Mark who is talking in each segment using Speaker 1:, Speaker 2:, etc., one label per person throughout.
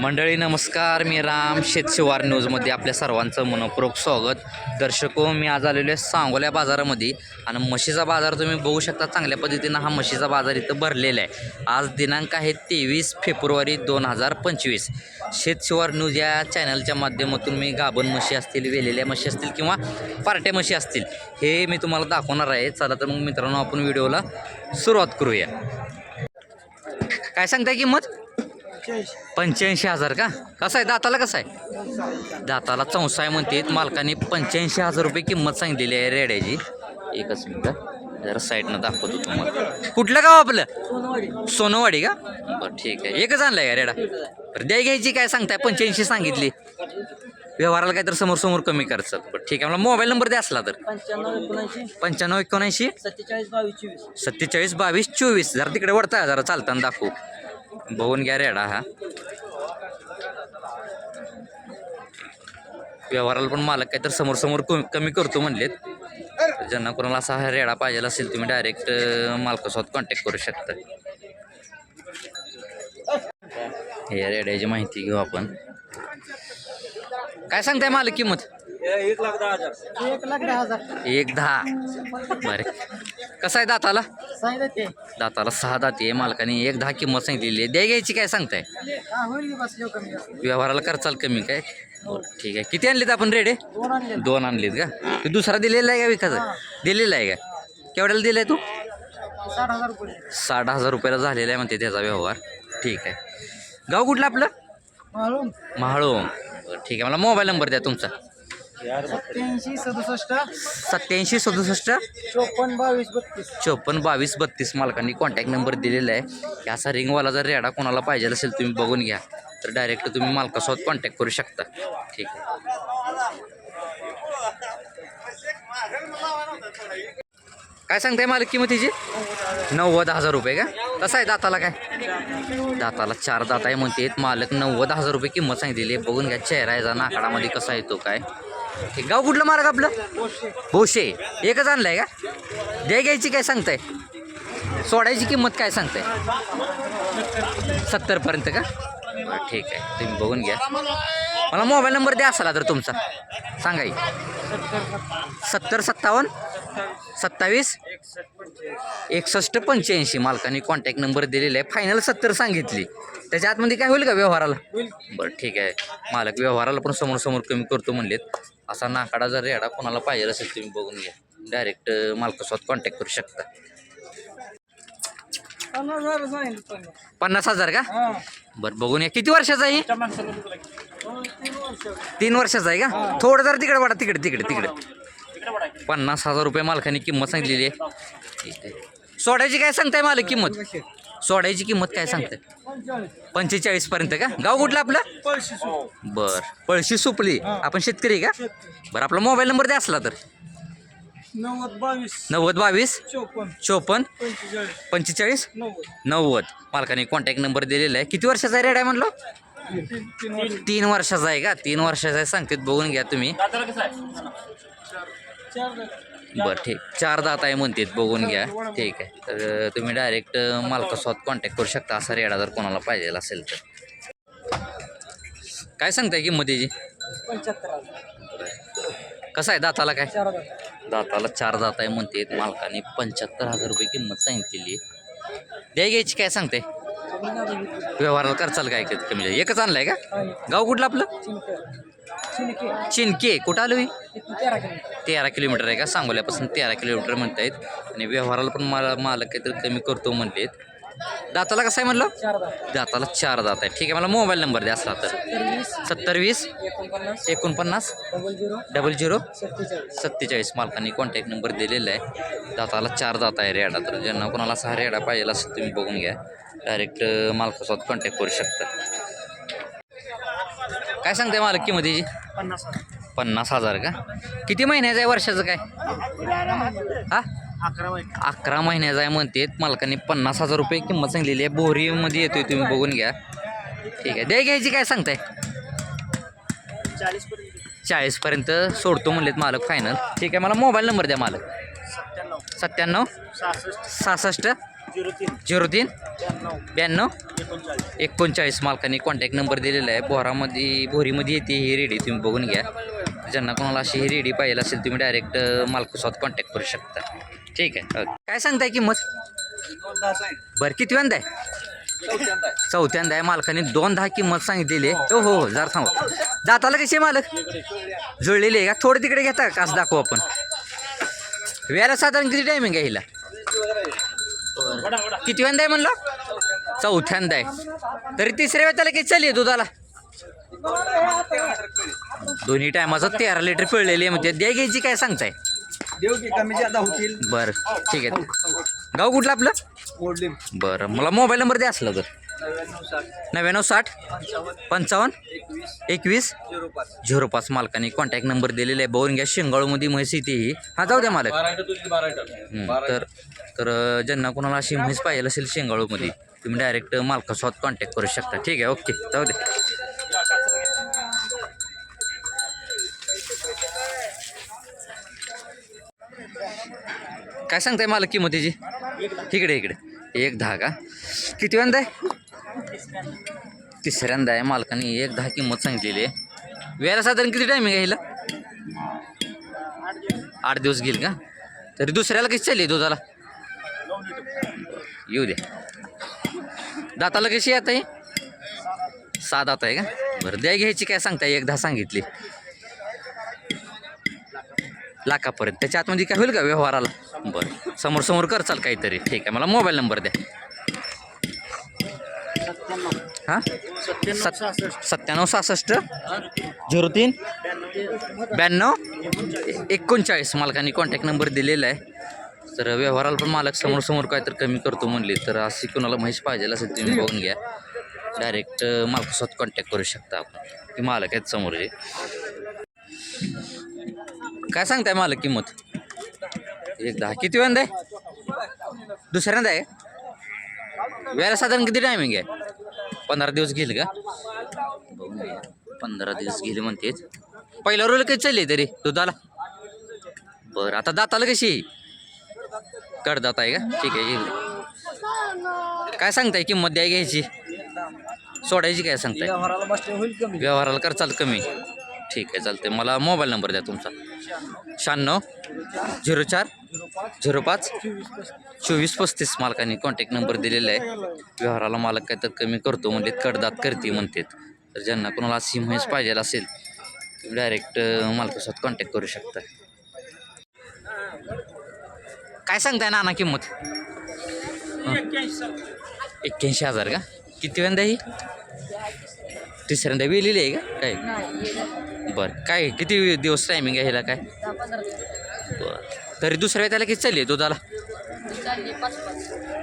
Speaker 1: मंडळी नमस्कार. मी राम शेतशिवार न्यूजमध्ये आपल्या सर्वांचं मनपूर्वक स्वागत. दर्शको मी आज आलेलो आहे सांगोल्या बाजारामध्ये आणि म्हशीचा बाजार तुम्ही बघू शकता चांगल्या पद्धतीनं हा म्हशीचा बाजार इथं भरलेला आहे. आज दिनांक आहे तेवीस फेब्रुवारी दोन हजार पंचवीस. शेतशिवार न्यूज या चॅनलच्या माध्यमातून मी गाभण म्हशी असतील वेलेल्या म्हशी असतील किंवा पार्ट्या म्हशी असतील हे मी तुम्हाला दाखवणार आहे. चला तर मग मित्रांनो आपण व्हिडिओला सुरुवात करूया. काय सांगताय किंमत? पंच्याऐंशी हजार का? कसं आहे? दाताला कसं आहे? दाताला चौसा आहे म्हणते. मालकाने पंच्याऐंशी हजार रुपये किंमत सांगितलेली आहे रेड्याची. एकच मिनटं. जरा साईडनं दाखवतो तुम्हाला. कुठलं गाव आपलं? सोनवाडी का? बरं ठीक आहे. एकच आणलाय का रेडा? बरं द्याय घ्यायची काय सांगताय? पंच्याऐंशी सांगितली. व्यवहाराला काय तर समोर समोर कमी करायचं बरं ठीक आहे. मला मोबाईल नंबर द्या असला तर.
Speaker 2: पंच्याण्णव एकोणऐंशी.
Speaker 1: पंच्याण्णव एकोणऐंशी.
Speaker 2: सत्तेचाळीस बावीस चोवीस.
Speaker 1: सत्तेचाळीस बावीस चोवीस. जरा तिकडे वळता जरा चालताना दाखवू. बघून घ्या रेडा हा. व्यवहाराला पण मालक काय तर समोर समोर कमी कमी करतो म्हणलेत. ज्यांना कोणाला असा हा रेडा पाहिजे असेल तुम्ही डायरेक्ट मालकासोबत कॉन्टॅक्ट करू शकता. हे रेड्याची माहिती घेऊ आपण. काय सांगताय मालक किंमत?
Speaker 2: एक लाख दहा हजार. एक लाख दहा हजार.
Speaker 1: एक दहा. बरे. कसं आहे दाताला?
Speaker 2: सांगितलं
Speaker 1: दाताला सहा दाती आहे मालकाने एक दहा किंमत सांगितलेली आहे. द्या घ्यायची काय सांगताय?
Speaker 2: हा होईल की बस जेव कमी जास्त.
Speaker 1: व्यवहाराला करचाल कमी काय? ठीक आहे. किती आणलीत आपण रेडे?
Speaker 2: दोन आणले
Speaker 1: दोन आणलीत का? तू दुसरा दिलेला आहे का विकायचा? दिलेला आहे का? केवढ्याला दिलाय तू?
Speaker 2: साठ हजार रुपये.
Speaker 1: साठ हजार रुपयाला झालेला आहे म्हणते त्याचा व्यवहार. ठीक आहे. गाव कुठलं आपलं?
Speaker 2: माळून
Speaker 1: महाळो ठीक आहे. मला मोबाईल नंबर द्या तुमचा.
Speaker 2: सत्याऐंशी सदुसष्ट.
Speaker 1: सत्याऐंशी सदुसष्ट?
Speaker 2: चोपन्न बावीस बत्तीस.
Speaker 1: चोपन्न बावीस बत्तीस मालकांनी कॉन्टॅक्ट नंबर दिलेला आहे. असा रिंगवाला जर रेडा कोणाला पाहिजे असेल तुम्ही बघून घ्या. तर डायरेक्ट तुम्ही मालकासोबत कॉन्टॅक्ट करू शकता. ठीक आहे. काय सांगताय मालक किंमतीची? नव्वद हजार रुपये का? कसं आहे दाताला काय? दाताला चार दात आहे म्हणते मालक नव्वद हजार रुपये किंमत सांगितलेली आहे. बघून घ्या चेहरा याचा नाकाडामध्ये कसा येतो काय? ठीक गाव कुठलं मार्ग आपलं? भोशे एकच आणलाय का? द्या घ्यायची काय सांगताय? सोडायची किंमत काय सांगताय? सत्तरपर्यंत का? ठीक आहे. तुम्ही बघून घ्या. मला मोबाईल नंबर द्या असाला तर तुमचा. सांगा सत्तर सत्तावन्न? सत्तावीस? एकसष्ट पंच्याऐंशी. मालकाने कॉन्टॅक्ट नंबर दिलेला आहे. फायनल सत्तर सांगितली. त्याच्या आतमध्ये काय होईल का व्यवहाराला? बरं ठीक आहे. मालक व्यवहाराला पण समोर समोर कमी करतो म्हणलेत. असा नाकाडा जर रेडा कोणाला पाहिजे असेल तुम्ही बघून घ्या. डायरेक्ट मालकासोबत कॉन्टॅक्ट करू शकता.
Speaker 2: पन्नास हजार
Speaker 1: का. बरं बघून या. किती वर्षाचा आहे
Speaker 2: तीन वर्ष.
Speaker 1: तीन वर्षाचा आहे का? थोडं जर तिकडे वाढा. तिकडे तिकडे तिकडे. पन्नास हजार रुपये मालकाने किंमत सांगितलेली आहे. सोडायची काय सांगताय मालक किंमत? सोडायची किंमत काय सांगताय?
Speaker 2: पंचेचाळीस.
Speaker 1: पर्यंत का? गाव कुठलं आपलं. बर. पळशी सुपली. आपण शेतकरी आहे का? बरं आपला मोबाईल नंबर द्या असला तर.
Speaker 2: नव्वद बावीस.
Speaker 1: नव्वद बावीस.
Speaker 2: चोपन्न.
Speaker 1: चोपन्न.
Speaker 2: पंचेचाळीस. नव्वद.
Speaker 1: मालकाने कॉन्टॅक्ट नंबर दिलेला आहे. किती वर्षाचा आहे रेड आहे म्हणलं?
Speaker 2: तीन तीन वर्ष.
Speaker 1: तीन वर्षाचा आहे का? तीन वर्षाचा आहे. सांगते बघून घ्या तुम्ही. बरं ठीक चार दात आहे म्हणते बघून घ्या ठीक आहे तर तुम्ही डायरेक्ट मालकासोबत कॉन्टॅक्ट करू शकता असा रेडा जर कोणाला पाहिजे असेल तर काय सांगताय
Speaker 2: पंच्याहत्तर हजार.
Speaker 1: कसं आहे दाताला काय. दाताला चार दात आहे म्हणते मालकाने पंच्याहत्तर हजार रुपये किंमत सांगितलेली द्या घ्यायची काय सांगते. व्यवहाराला करचाल काय कमी. एकच आणलाय का. गाव कुठलं आपलं. चिनके कुठं आलो
Speaker 2: तेरा किलोमीटर.
Speaker 1: आहे का? सांगोल्यापासून तेरा किलोमीटर म्हणतायत. आणि व्यवहाराला पण मला मालक काहीतरी कमी करतो म्हणलेत. दाताला कसं आहे म्हणलं. दाताला चार दात आहे. ठीक आहे मला मोबाईल नंबर द्या असला तर.
Speaker 2: सत्तर वीस. एकोणपन्नास. Double zero. सत्तेचाळीस.
Speaker 1: मालकांनी कॉन्टॅक्ट नंबर दिलेला आहे. दाताला चार दात आहे रेडा तर. ज्यांना कोणाला असा रेडा पाहिजे असेल तुम्ही बघून घ्या. डायरेक्ट मालकासोबत कॉन्टॅक्ट करू शकता. काय सांगते मालक किंमतीची?
Speaker 2: पन्नास हजार.
Speaker 1: पन्नास हजार का? किती महिन्याचं आहे वर्षाचं काय? हा?
Speaker 2: अकरा वाईट
Speaker 1: अकरा महिन्याचा आहे म्हणते मालकांनी पन्नास हजार रुपये किंमत सांगलेली आहे. बोरीमध्ये येतोय तुम्ही बघून घ्या. ठीक आहे. द्या घ्यायची काय सांगताय?
Speaker 2: चाळीस पर्यंत.
Speaker 1: चाळीसपर्यंत सोडतो म्हणलेत मालक फायनल ठीक आहे. मला मोबाईल नंबर द्या मालक.
Speaker 2: सत्त्याण्णव.
Speaker 1: सत्त्याण्णव?
Speaker 2: सहासष्ट.
Speaker 1: सहासष्ट?
Speaker 2: झिरो तीन ब्याण्णव. एकोणचाळीस.
Speaker 1: मालकांनी कॉन्टॅक्ट नंबर दिलेला आहे. बोरामध्ये भोरीमध्ये येते ही रेडी तुम्ही बघून घ्या. ज्यांना कोणाला अशी ही रेडी पाहिजे असेल तुम्ही डायरेक्ट मालकासोबत कॉन्टॅक्ट करू शकता. ठीक आहे. ओके. काय सांगताय किंमत? बरं किती वेंदा आहे? चौथ्यांदा आहे. मालकाने दोन दहा किंमत सांगितलेली आहे. हो हो हो जरा थांबा. जाताला कशी आहे मालक? जुळलेली आहे का? थोडं तिकडे घेता कास दाखवू आपण. वेळा साधारण किती टायमिंग आहे हिला? किती वेंदा आहे म्हणलं? चौथ्यांदा आहे. तरी तिसऱ्या वेळेला किती चालली दुधाला? दोन्ही टायमाचं तेरा लिटर पिळलेली आहे. म्हणजे द्या घ्यायची काय सांगताय? बरं ठीक आहे. गाव कुठलं आपलं? बरं मला मोबाईल नंबर द्या असलं तर.
Speaker 2: नव्याण्णव साठ. पंचावन्न. एकवीस. झिरो पाच.
Speaker 1: मालकाने कॉन्टॅक्ट नंबर दिलेला आहे बघून घ्या शेंगाळूमध्ये म्हैस इथे ही. हा जाऊ द्या मालक. तर तर ज्यांना कोणाला अशी म्हैस पाहिजे असेल शेंगाळूमध्ये तुम्ही डायरेक्ट मालकासोबत कॉन्टॅक्ट करू शकता. ठीक आहे ओके जाऊ दे काय सांगताय मला किंमतीची? इकडे इकडे. एक दहा का? किती वेंदा आहे तिसऱ्यांदा आहे मालकाने एक दहा किंमत सांगितलेली आहे. वेळा साधारण किती टायमिंग आहे हिला आठ दिवस घेईल का? तरी दुसऱ्याला कशी चालली दुधाला? येऊ दे. दाताला कशी आता ही? सात आता आहे का? बरं द्या घ्यायची काय सांगताय एक दहा सांगितली. लाखापर्यंत. त्याच्या आतमध्ये काय होईल का व्यवहाराला? बरं समोर समोर करचाल काहीतरी. ठीक आहे मला मोबाईल नंबर द्या. हां?
Speaker 2: सत्त्याण्णव
Speaker 1: सत
Speaker 2: सहासष्ट?
Speaker 1: झिरो तीन? ब्याण्णव. एकोणचाळीस. मालकांनी कॉन्टॅक्ट नंबर दिलेला आहे. तर व्यवहाराला पण मालक समोर समोर काय तर कमी करतो म्हणले. तर अशी कोणाला म्हैस पाहिजे असेल तुम्ही बघून घ्या. डायरेक्ट मालकासोबत कॉन्टॅक्ट करू शकता आपण. ते मालक आहेत समोरचे काय सांगताय मालक किंमत? एक दहा किती वेळांदा आहे? दुसऱ्यांदा आहे? वेळेला साधारण किती टायमिंग आहे? पंधरा दिवस घेईल का? बघून. पंधरा दिवस गेले म्हणतेच. पहिल्या रोल काही चालली तरी? दुधाला? बरं आता दाताला कशी? कडदात आहे का? ठीक आहे येईल. काय सांगताय? किंमत द्याय घ्यायची. सोडायची काय सांगताय?
Speaker 2: व्यवहाराला होईल कमी.
Speaker 1: व्यवहाराला कर चाल कमी. ठीक आहे चालते मला मोबाईल नंबर द्या तुमचा. शहाण्णव. झिरो चार. झिरो पाच. चोवीस पस्तीस मालकाने कॉन्टॅक्ट नंबर दिलेला आहे व्यवहाराला मालक काय तर कमी करतो म्हणजे कडदात करते म्हणतात. तर ज्यांना कोणाला अशी म्हैस पाहिजे असेल तुम्ही डायरेक्ट मालकासोबत कॉन्टॅक्ट करू शकता. काय सांगताय नाना किंमत? एक्क्याऐंशी हजार का? किती वेंदा ही? तिसऱ्यांदा वेलेली आहे का? काय? बरं. काय किती दिवस टायमिंग आहे ह्याला काय? बरं. तरी दुसऱ्या त्याला किती चालली आहे दुधाला?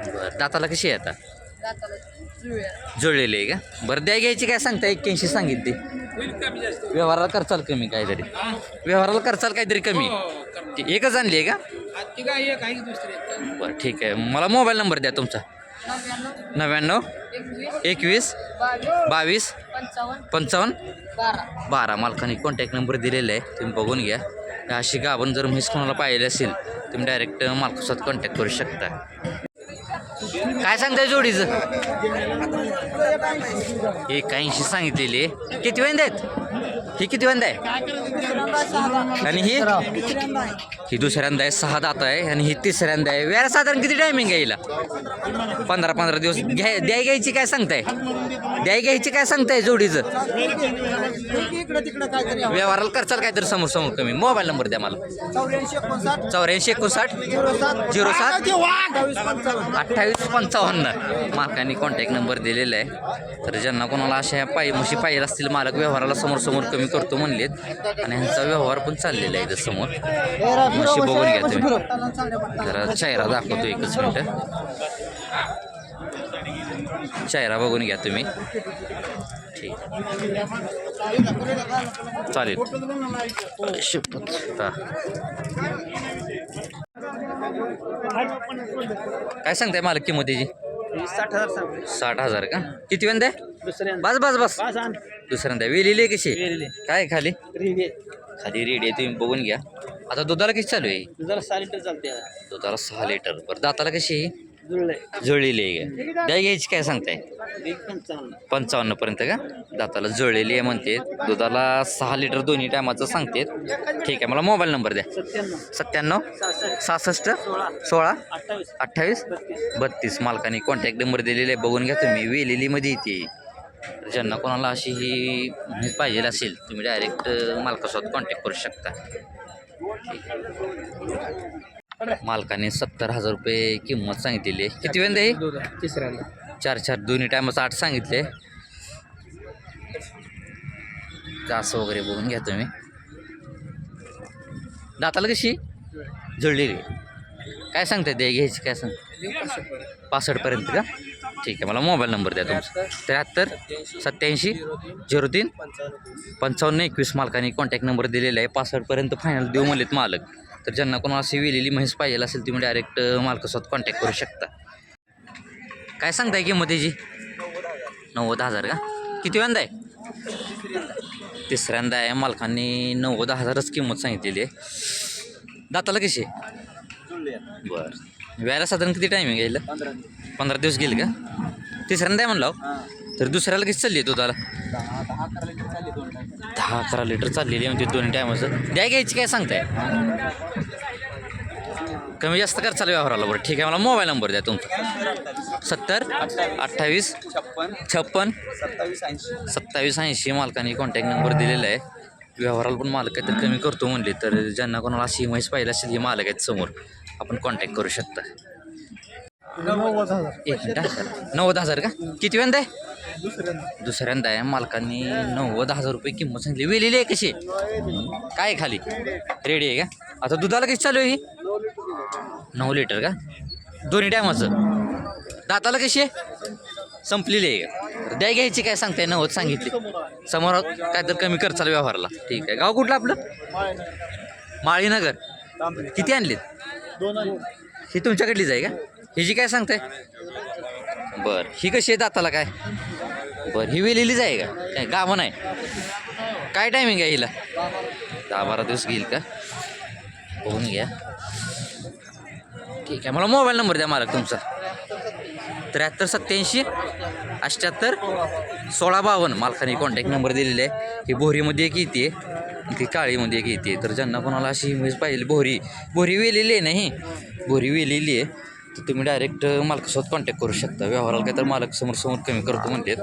Speaker 1: बरं. दाताला कशी आहे आता? जुळलेली आहे का? बरं द्या घ्यायची काय सांगता एक्क्याऐंशी सांगितली व्यवहाराला करचाल कमी काहीतरी. व्यवहाराला करचाल काहीतरी कमी. ती एकच आणली आहे का? बरं ठीक आहे. मला मोबाईल नंबर द्या तुमचा. नव्याण्णव. एकवीस. बावीस. पंचावन्न. बारा. मालकाने कॉन्टॅक्ट नंबर दिलेला आहे. तुम्ही बघून घ्या. अशी गाभण जर म्हैस कोणाला पाहिजे असेल तुम्ही डायरेक्ट मालकासोबत कॉन्टॅक्ट करू शकता. काय सांगताय जोडीचं? एक ऐंशी सांगितलेली आहे. किती वेंदा आहेत ही किती वेंदा आहे? आणि ही? ही दुसऱ्यांदा आहे सहा दात आहे आणि ही तिसऱ्यांदा आहे. वेळा साधारण किती टायमिंग आहे हिला? पंधरा पंधरा दिवस. घ्या द्याय घ्यायची काय सांगताय? द्याय घ्यायची काय सांगताय जोडीचं? व्यवहाराला करचाल काहीतरी समोर समोर कमी मोबाईल नंबर द्या मला.
Speaker 2: चौऱ्याऐंशी एकोणसाठ झिरो सात अठ्ठावीस पंचावन्न.
Speaker 1: मालकाने कॉन्टॅक्ट नंबर दिलेला आहे. तर ज्यांना कोणाला अशा पायी म्हशी पाहिजे असतील मालक व्यवहाराला समोर समोर कमी करतो म्हणलेत. आणि ह्यांचा व्यवहार पण चाललेला आहे इथं समोर. म्हशी बघून घ्या तुम्ही. जरा चेहरा दाखवतो एकच मिनटं. चेहरा बघून घ्या तुम्ही. ठीक. चालेल. शपथ हा. काय सांगताय मालक किंमतीची
Speaker 2: साठ हजार
Speaker 1: साठ हजार का? किती वेंदा आहे?
Speaker 2: दुसऱ्यांदा.
Speaker 1: बस बस बस.
Speaker 2: पाच आण.
Speaker 1: दुसऱ्यांदा. वेलेली आहे कशी?
Speaker 2: वेलेली.
Speaker 1: काय खाली?
Speaker 2: रिगे
Speaker 1: खाली रेडी आहे तुम्ही बघून घ्या. आता दुधाला किती चालू आहे?
Speaker 2: जरा सहा लिटर चालते
Speaker 1: दुधाला सहा लिटर. बरं दाताला कशी आहे?
Speaker 2: जुळलंय.
Speaker 1: जुळलेली आहे का? द्या घ्यायची काय सांगताय?
Speaker 2: एक पंचावन्न.
Speaker 1: पंचावन्न पर्यंत का? दाताला जुळलेली आहे म्हणते. दुधाला सहा लिटर दोन्ही टायमाचं सांगते. ठीक आहे मला मोबाईल नंबर द्या.
Speaker 2: सत्त्याण्णव.
Speaker 1: सत्त्याण्णव?
Speaker 2: सहासष्ट.
Speaker 1: सहासष्ट?
Speaker 2: सोळा. अठ्ठावीस.
Speaker 1: अठ्ठावीस?
Speaker 2: बत्तीस.
Speaker 1: बत्तीस. मालकाने कॉन्टॅक्ट नंबर दिलेला आहे. बघून घ्या तुम्ही. वेलेलीमध्ये येते. तर ज्यांना कोणाला अशी ही म्हैस पाहिजे असेल तुम्ही डायरेक्ट मालकासोबत कॉन्टॅक्ट करू शकता. मालकाने सत्तर हजार रुपये किंमत सांगितलेली आहे. किती वेळ आहे?
Speaker 2: तिसऱ्यांदा
Speaker 1: चार चार दोन्ही टायमाचं आठ सांगितले. जास वगैरे बघून घ्या तुम्ही. दाताला कशी? जुळलेली. काय सांगताय ते घ्यायची काय सांग पासष्टपर्यंत का? ठीक आहे मला मोबाईल नंबर द्या तुमचा. त्र्याहत्तर सत्याऐंशी झिरो तीन पंचावन्न एकवीस मालकाने कॉन्टॅक्ट नंबर दिलेला आहे. पासष्टपर्यंत फायनल देऊ म्हणलेत मालक. तर ज्यांना कोणाला अशी वेलेली म्हैस पाहिजे असेल तुम्ही डायरेक्ट मालकासोबत कॉन्टॅक्ट करू शकता. काय सांगताय किंमत त्याची नव्वद हजार का? किती वेळांदा आहे? तिसऱ्यांदा आहे. मालकांनी नव्वद हजारच किंमत सांगितलेली आहे. दाताला कशी आहे. बरं. व्यायला साधारण किती टायमिंग येईल
Speaker 2: पंधरा
Speaker 1: पंधरा दिवस गेले का? तिसऱ्यांदा आहे म्हणलं. तर दुसऱ्याला किती चालली आहे दुधाला?
Speaker 2: दहा अकरा लिटर
Speaker 1: चाललेली आहे म्हणजे दोन्ही टायमाचं द्या घ्यायची काय सांगताय? कमी जास्त कर चालू व्यवहाराला बरं. ठीक आहे मला मोबाईल नंबर द्या तुमचा. सत्तर अठ्ठावीस
Speaker 2: छप्पन
Speaker 1: छप्पन
Speaker 2: सत्तावीस ऐंशी.
Speaker 1: मालकाने कॉन्टॅक्ट नंबर दिलेला आहे. व्यवहाराला पण मालक आहे तर कमी करतो म्हणले तर ज्यांना कोणाला अशी म्हैस पाहिजे असेल ही मालक आहेत समोर. आपण कॉन्टॅक्ट करू शकता. एक मिनिट. नव्वद हजार का? किती वेंदा आहे?
Speaker 2: दुसऱ्यांदा
Speaker 1: आहे. मालकांनी नव्वद हजार रुपये किंमत सांगितली. वेलेली आहे कशी? काय खाली? रेडी आहे का? आता दुधाला कशी चालू आहे ही? नऊ लिटर का? दोन्ही टायमाचं. दाताला कशी आहे? संपलेली आहे का? द्या घ्यायची काय सांगताय? नव्वद सांगितली. समोर काय तर कमी कर चालू व्यवहाराला. ठीक आहे. गाव कुठलं आपलं? माळीनगर. किती आणलीत? ही तुमच्याकडलीच आहे का? ही जी काय सांगताय? बर ही कशी आहे दाताला काय? बर ही वेलेलीच आहे का? काय गाभं नाही काय टायमिंग आहे हिला? दहा बारा दिवस घेईल का? बघून घ्या. ठीक आहे मला मोबाईल नंबर द्या मालक तुमचा. त्र्याहत्तर सत्त्याऐंशी अठ्ठ्याहत्तर सोळा बावन्न. मालकाने कॉन्टॅक्ट नंबर दिलेला आहे. ही बोरीमध्ये एक येते ती काळीमध्ये एक येते. तर ज्यांना कोणाला अशी म्हणजे म्हैस पाहिजे भोरी भोरी वेलेली आहे नाही बोरी वेलेली आहे. तर तुम्ही डायरेक्ट मालकासोबत कॉन्टॅक्ट करू शकता. व्यवहाराला काय तर मालक समोर समोर कमी करतो म्हणतात.